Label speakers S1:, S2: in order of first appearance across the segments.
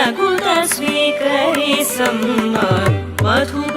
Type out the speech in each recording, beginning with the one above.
S1: रघुतस्वीकरि सम्मा मधुव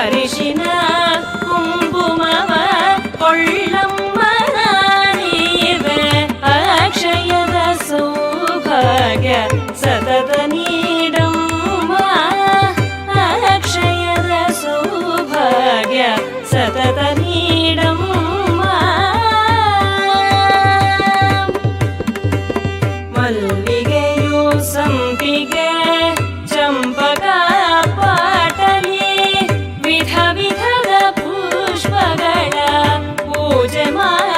S1: பரிசின குங்கும ಕೊಳ್ಳಮ್ಮ ನೀವೇ ಅಕ್ಷಯದ ಸೌಭಾಗ್ಯ ಸತತ my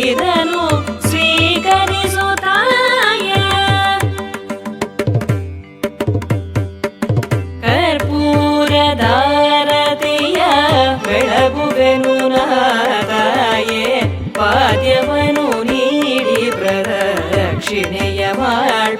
S1: ಇದನು ಸ್ವೀಕರಿಸುತ್ತಾಯ ಕರ್ಪೂರಧಾರತೆಯ ಬೆಳಗುವೆನು ನಾತಾಯೇ ಪಾದ್ಯವನ್ನು ನೀಡಿ ಪ್ರದಕ್ಷಿಣೆಯ ಮಾಡ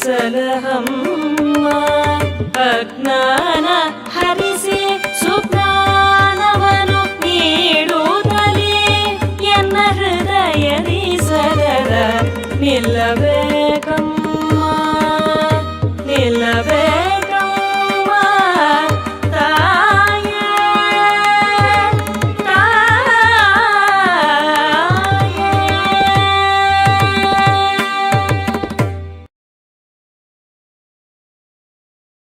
S1: സലഹം അഗ്നാ